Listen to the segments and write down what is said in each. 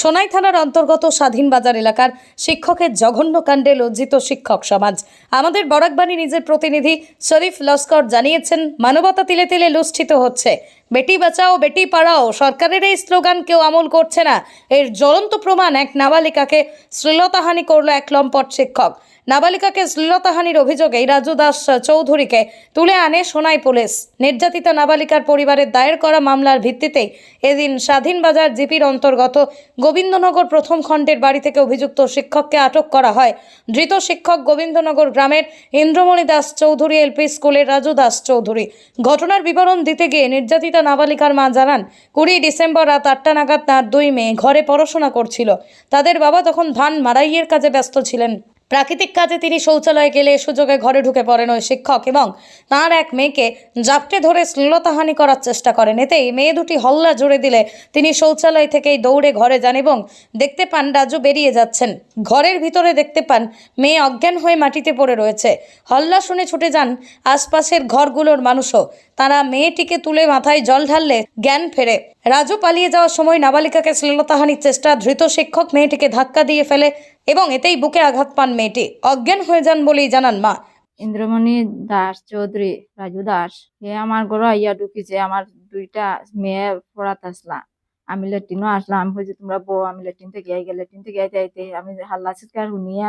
সোনাই থানার অন্তর্গত স্বাধীন বাজার এলাকার শিক্ষকের জঘন্য কাণ্ডে লজ্জিত শিক্ষক সমাজ। আমাদের বরাকবাণী নিজের প্রতিনিধি শরীফ লস্কর জানিয়েছেন, মানবতা তিলে তিলে লুষ্ঠিত হচ্ছে। বেটি বাঁচাও, বেটি পাড়াও। সরকারের এই স্লোগান কেউ আমল করছে না। এর জ্বলন্ত প্রমাণ এক নাবালিকাকে শ্লীলতাহানি করল এক লম্পট শিক্ষক। নাবালিকাকে শ্লীলতাহানির অভিযোগে রাজু দাস চৌধুরীকে তুলে আনে সোনাই পুলিশ। নির্যাতিতা নাবালিকার পরিবারের দায়ের করা মামলার ভিত্তিতেই এদিন স্বাধীন বাজার জিপির অন্তর্গত গোবিন্দনগর প্রথম খণ্ডের বাড়ি থেকে অভিযুক্ত শিক্ষককে আটক করা হয়। ধৃত শিক্ষক গোবিন্দনগর গ্রামের ইন্দ্রমণি দাস চৌধুরী, এলপি স্কুলের রাজু দাস চৌধুরী। ঘটনার বিবরণ দিতে গিয়ে নির্যাতিতা নাবালিকার মা জানান, কুড়ি ডিসেম্বর রাত আটটা নাগাদ তার দুই মেয়ে ঘরে পড়াশোনা করছিল। তাদের বাবা তখন ধান মারাইয়ের কাজে ব্যস্ত ছিলেন। প্রাকৃতিক কাজে তিনি শৌচালয়ে গেলে সুযোগে ঘরে ঢুকে পড়েন ওই শিক্ষক এবং তাঁর এক মেয়েকে জাপটে ধরে শ্লীলতাহানি করার চেষ্টা করেন। এতেই মেয়ে দুটি হল্লা জুড়ে দিলে তিনি শৌচালয় থেকেই দৌড়ে ঘরে যান এবং দেখতে পান রাজু বেরিয়ে যাচ্ছেন। ঘরের ভিতরে দেখতে পান মেয়ে অজ্ঞান হয়ে মাটিতে পড়ে রয়েছে। হল্লা শুনে ছুটে যান আশপাশের ঘরগুলোর মানুষও। তারা মেয়েটিকে তুলে মাথায় জল ঢাললে জ্ঞান ফেরে। রাজু পালিয়ে যাওয়ার সময় নাবালিকাকে শ্লীলতাহানির চেষ্টা ধৃত শিক্ষক মেয়েটিকে ধাক্কা দিয়ে ফেলে এবং এতেই বুকে আঘাত পান মেয়েটি। অজ্ঞান হয়ে যান বলেই জানান মা। ইন্দ্রমণি দাস চৌধুরী, রাজু দাস হে আমার ঘরে আইয়া ঢুকিছে, আমার দুইটা মেয়ে পড়াতে আসলাম আমি লেট্রিনও আসলাম আমি বলছি তোমরা বউ, আমি লেট্রিন থেকে আই আইগে লেট্রিন থেকে আইতে আইতে আমি হাল্লা চিৎকার শুনিয়া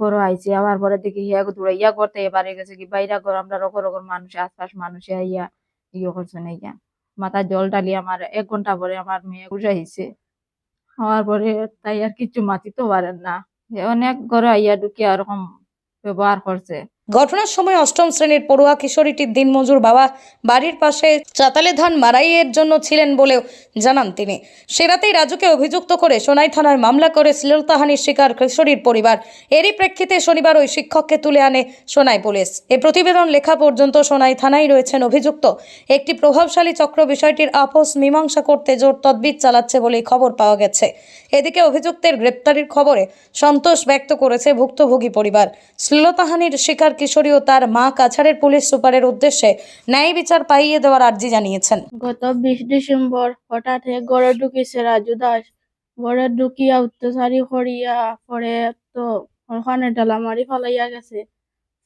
ঘরে আইছি, আবার পরে দেখি হিয়া দৌড়াইয়া করতে এবারে গেছে কি বাইরা ঘর, আমরা রকর রকর মানুষ, আশপাশ মানুষে আইয়া ইয়ে করছে না ইয়া মাথা জল ডালি আমার এক ঘণ্টা পরে আমার মেয়ে উঠাইছে হওয়ার পরে তাই আর কিছু মাতিতে পারেন না। অনেক ঘরে আইয়া ঢুকিয়া ওরকম ব্যবহার করছে। ঘটনার সময় অষ্টম শ্রেণির পড়ুয়া কিশোরীটির দিনমজুর বাবা বাড়ির পাশে চাতালে ধান মারাইয়ের জন্য ছিলেন বলেও জানান তিনি। সে রাতেই রাজুকে অভিযুক্ত করে সোনাই থানার মামলা করে শ্লীলতাহানির শিকার কিশোরীর পরিবার। এরই প্রেক্ষিতে শনিবার ওই শিক্ষককে তুলে আনে সোনাই পুলিশ। এ প্রতিবেদন লেখা পর্যন্ত সোনাই থানায় রয়েছেন অভিযুক্ত। একটি প্রভাবশালী চক্র বিষয়টির আপোষ মীমাংসা করতে জোর তদবির চালাচ্ছে বলেই খবর পাওয়া গেছে। এদিকে অভিযুক্তের গ্রেপ্তারির খবরে সন্তোষ ব্যক্ত করেছে ভুক্তভোগী পরিবার। শ্লীলতাহানির শিকার কিশোরী ও তার মা কাছাড়ের পুলিশ সুপারের উদ্দেশ্যে ন্যায় বিচার পাইয়ে দেওয়ার আর্জি জানিয়েছেন। গত বিশ ডিসেম্বর হঠাৎ গড়ে ঢুকিছে রাজু দাস। গড়ে ঢুকিয়া অত্যাচারী করিয়া পরে তো ওখানে ডালা মারি ফালাইয়া গেছে।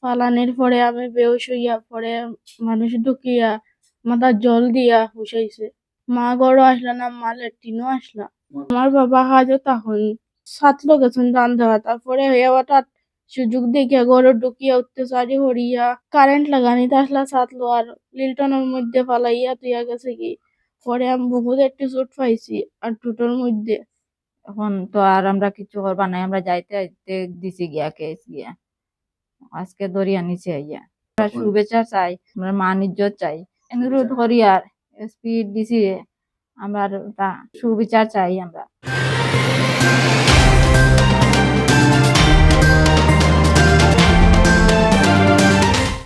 ফালানির পরে আমি বেউস হইয়া পরে মানুষ ঢুকিয়া মাথা জল দিয়া হুসাইছে মা গড়ও আসলা না, মা লেট্রিনও আসলা। আমার বাবা হাজও তখন সাতলো গেছেন দান দেওয়া তারপরে হইয়া হঠাৎ সুযোগ দেখিয়া গড়ে ঢুকিয়া অত্যাচারী হরিয়া কারেন্ট লাগানিতে আসলা সাতলো আর লিল্টনের মধ্যে ফালাইয়া তুইয়া গেছে কি? পরে আমি বহুত একটু চোট পাইছি আর টুটোর মধ্যে। এখন তো আর আমরা কিছু করবা নাই আমরা যাইতে যাইতে দিছি গিয়া কেস গিয়া। আজকে ধরিয়া নিচে আইয়া। আমরা শুভেচ্ছা চাই আমরা মান ইজ্জত চাই। অনুরোধ করি আর এসপি ডিসি আমরা সুবিচার চাই আমরা।